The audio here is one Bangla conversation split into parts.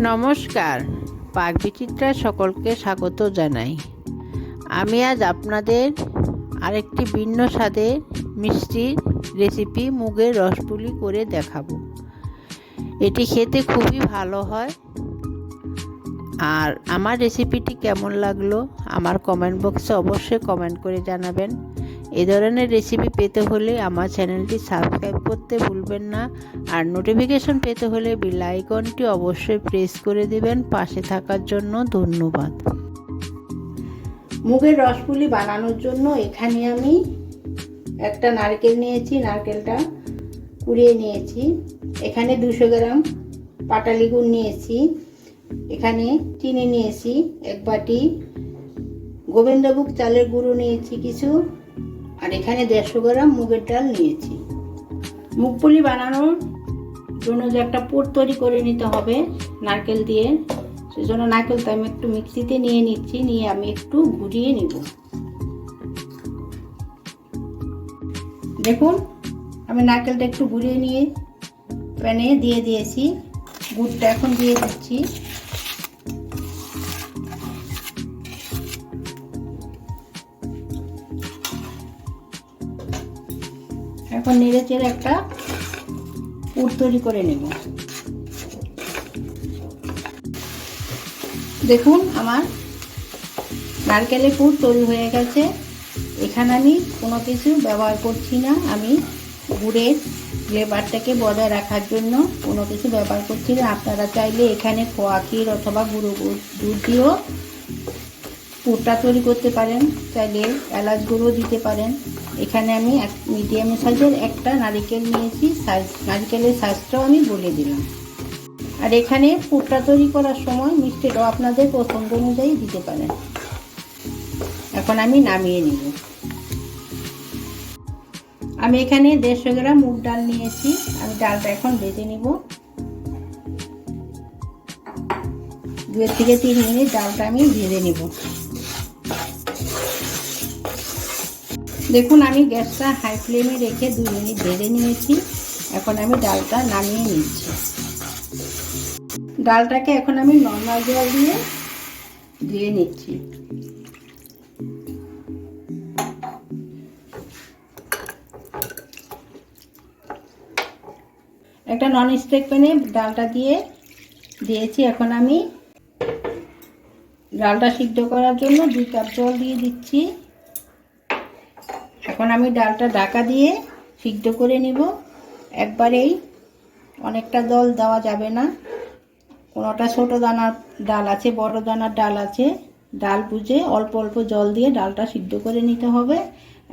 নমস্কার। পাক বিচিত্রায় সকলকে স্বাগত জানাই। আমি আজ আপনাদের আরেকটি ভিন্ন স্বাদের মিষ্টির রেসিপি মুগের রসপুলি করে দেখাবো। এটি খেতে খুবই ভালো হয়। আর আমার রেসিপিটি কেমন লাগল, আমার কমেন্ট বক্সে অবশ্যই কমেন্ট করে জানাবেন। এ ধরনের রেসিপি পেতে হলে আমার চ্যানেলটি সাবস্ক্রাইব করতে ভুলবেন না। আর নোটিফিকেশন পেতে হলে বেল আইকনটি অবশ্যই প্রেস করে দিবেন। পাশে থাকার জন্য ধন্যবাদ। মুগের রসপুলি বানানোর জন্য এখানে আমি একটা নারকেল নিয়েছি, নারকেলটা কুড়িয়ে নিয়েছি। এখানে দুশো গ্রাম পাটালি গুড় নিয়েছি। এখানে চিনি নিয়েছি, এক বাটি। গোবিন্দভোগ চালের গুঁড়ো নিয়েছি কিছু। আর এখানে দেড়শো গ্রাম মুগের ডাল নিয়েছি। মুগপুলি বানানোর জন্য যে একটা পোট তৈরি করে নিতে হবে নারকেল দিয়ে, সেজন্য নারকেলটা আমি একটু মিক্সিতে নিয়ে নিচ্ছি, নিয়ে আমি একটু ঘুরিয়ে নিব। দেখুন, আমি নারকেলটা একটু ঘুরিয়ে নিয়ে প্যানে দিয়ে দিয়েছি, গুড়টা এখন দিয়ে দিচ্ছি। এখন নেড়ে চেড়ে একটা পুর তৈরি করে নেব। দেখুন আমার নারকেলের পুর তৈরি হয়ে গেছে। এখানে আমি কোনো কিছু ব্যবহার করছি না। আমি গুড়ের ফ্লেভারটাকে বজায় রাখার জন্য কোনো কিছু ব্যবহার করছি না। আপনারা চাইলে এখানে খোয়া ক্ষীর অথবা গুঁড়ো দুধ দিয়েও পুরটা তৈরি করতে পারেন। চাইলে এলাচ গুঁড়ো দিতে পারেন। এখানে আমি এক মিডিয়াম সাইজের একটা নারিকেল নিয়েছি। সাইজ নারিকেলের সাইজটাও আমি বলে দিলাম। আর এখানে পুরটা তৈরি করার সময় মিষ্টিটাও আপনাদের পছন্দ অনুযায়ী দিতে পারেন। এখন আমি নামিয়ে নিব। আমি এখানে দেড়শো গ্রাম মুগ ডাল নিয়েছি। আমি ডালটা এখন ভেজে নিব। দুয়ের থেকে তিন মিনিট ডালটা আমি ভেজে নিব। দেখুন, আমি গ্যাসটা হাই ফ্লেমে রেখে দুই মিনিট ভেজে নিয়েছি। এখন আমি ডালটা নামিয়ে নিচ্ছি। ডালটাকে এখন আমি নর্মাল জল দিয়ে ধুয়ে নিচ্ছি। একটা নন স্টিক প্যানে ডালটা দিয়ে দিয়েছি। এখন আমি ডালটা সিদ্ধ করার জন্য দুই কাপ জল দিয়ে দিচ্ছি। এখন আমি ডালটা ঢাকা দিয়ে সিদ্ধ করে নিব। একবারেই অনেকটা জল দেওয়া যাবে না। কোনোটা ছোট দানার ডাল আছে, বড় দানার ডাল আছে। ডাল বুঝে অল্প অল্প জল দিয়ে ডালটা সিদ্ধ করে নিতে হবে।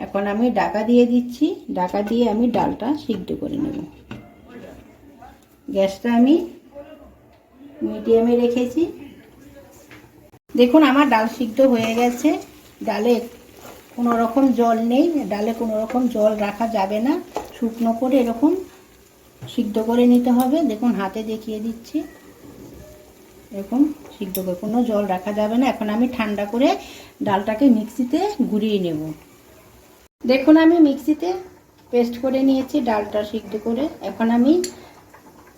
এখন আমি ডাকা দিয়ে দিচ্ছি। ডাকা দিয়ে আমি ডালটা সিদ্ধ করে নেব। গ্যাসটা আমি মিডিয়ামে রেখেছি। দেখুন, আমার ডাল সিদ্ধ হয়ে গেছে। ডালে কোনো রকম জল নেই, ডালে কোনো রকম জল রাখা যাবে না। শুকনো করে এরকম সিদ্ধ করে নিতে হবে। দেখুন, হাতে দেখিয়ে দিচ্ছি। এরকম সিদ্ধ করে, কোনো জল রাখা যাবে না। এখন আমি ঠান্ডা করে ডালটাকে মিক্সিতে ঘুরিয়ে নেব। দেখুন, আমি মিক্সিতে পেস্ট করে নিয়েছি ডালটা সিদ্ধ করে। এখন আমি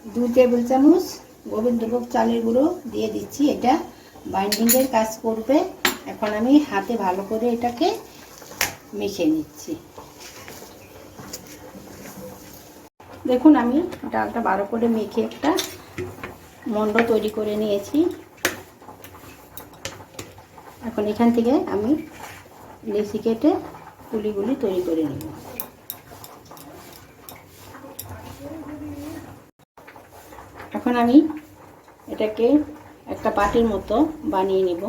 দু টেবিল চামচ গোবিন্দভোগ চালের গুঁড়ো দিয়ে দিচ্ছি। এটা বাইন্ডিংয়ের কাজ করবে। এখন আমি হাতে ভালো করে এটাকে মেখে নিচ্ছি। দেখুন, আমি ডালটা ভালো করে মেখে একটা মন্ড তৈরি করে নিয়েছি। এখন এখান থেকে আমি লেসি কেটে পুলিগুলি তৈরি করে নেব। এখন আমি এটাকে একটা পাটির মতো বানিয়ে নেব।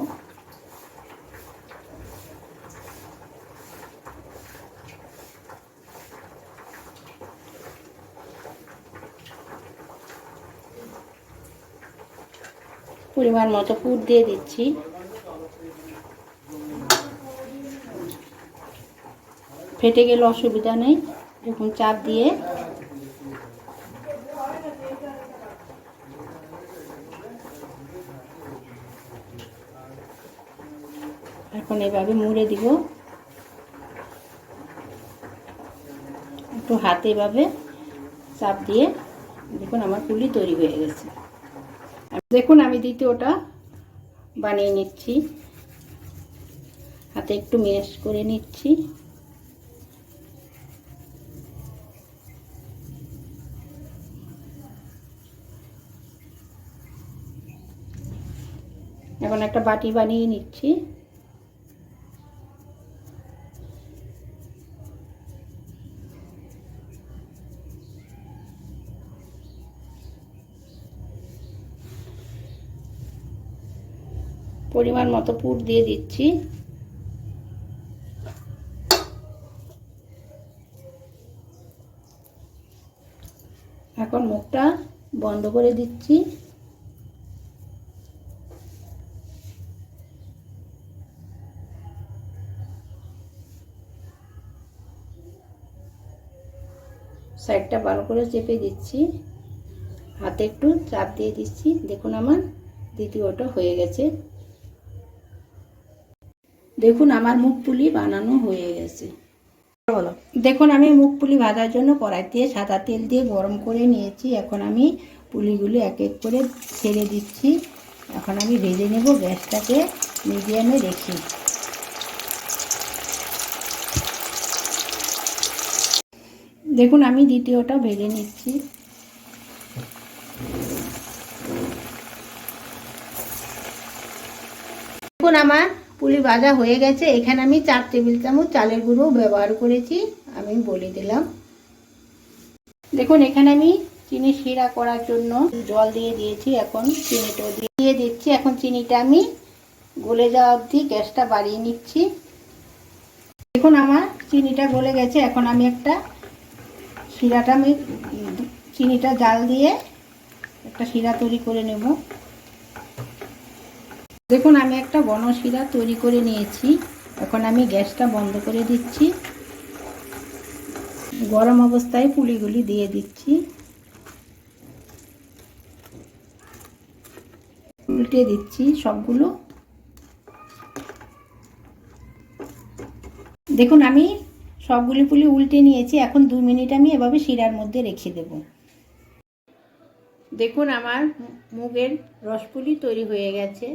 পরিমাণ মতো পুর দিয়ে দিচ্ছি। ফেটে গেলে অসুবিধা নেই, এরকম চাপ দিয়ে। এখন এভাবে মুড়ে দিব। একটু হাতে এভাবে চাপ দিয়ে, দেখুন আমার পুলি তৈরি হয়ে গেছে। দেখুন, আমি দ্বিতীয়টা বানিয়ে নিচ্ছি। হাতে একটু মেশ করে নিচ্ছি। এখন একটা বাটি বানিয়ে নিচ্ছি। পরিমাণ মতো পুর দিয়ে দিচ্ছি। এখন মুখটা বন্ধ করে দিচ্ছি। সাইডটা ভালো করে চেপে দিচ্ছি। হাতে একটু চাপ দিয়ে দিচ্ছি। দেখুন আমার দ্বিতীয়টা হয়ে গেছে। দেখুন আমার মুখ পুলি বানানো হয়ে গেছে। দেখুন আমি মুখ পুলি ভাজার জন্য কড়াই দিয়ে সাদা তেল দিয়ে গরম করে নিয়েছি। এখন আমি পুলিগুলি এক এক করে ছেড়ে দিচ্ছি। এখন আমি ভেজে নেব গ্যাসটাকে মিডিয়ামে রেখে। দেখুন আমি দ্বিতীয়টা ভেজে নিচ্ছি। দেখুন আমার পুলি ভাজা হয়ে গেছে। এখানে আমি চার টেবিল চামচ চালের গুঁড়ো ব্যবহার করেছি, আমি বলে দিলাম। দেখুন, এখানে আমি চিনি শিরা করার জন্য জল দিয়ে দিয়েছি এখন, চিনিটা দিয়ে দিচ্ছি। এখন চিনিটা আমি গলে যাওয়া অবধি গ্যাসটা বাড়িয়ে নিচ্ছি। দেখুন, আমার চিনিটা গলে গেছে। এখন আমি একটা শিরাটা আমি চিনিটা জাল দিয়ে একটা শিরা তৈরি করে নেব। দেখুন, আমি একটা ঘন শিরা তৈরি করে নিয়েছি। এখন আমি গ্যাসটা বন্ধ করে দিচ্ছি। গরম অবস্থায় পুলিগুলি দিয়ে দিচ্ছি। উল্টে দিচ্ছি সবগুলো। দেখুন, আমি সবগুলি পুলি উল্টে নিয়েছি। এখন দু মিনিট আমি এভাবে শিরার মধ্যে রেখে দেব। দেখুন, আমার মুগের রসপুলি তৈরি হয়ে গেছে।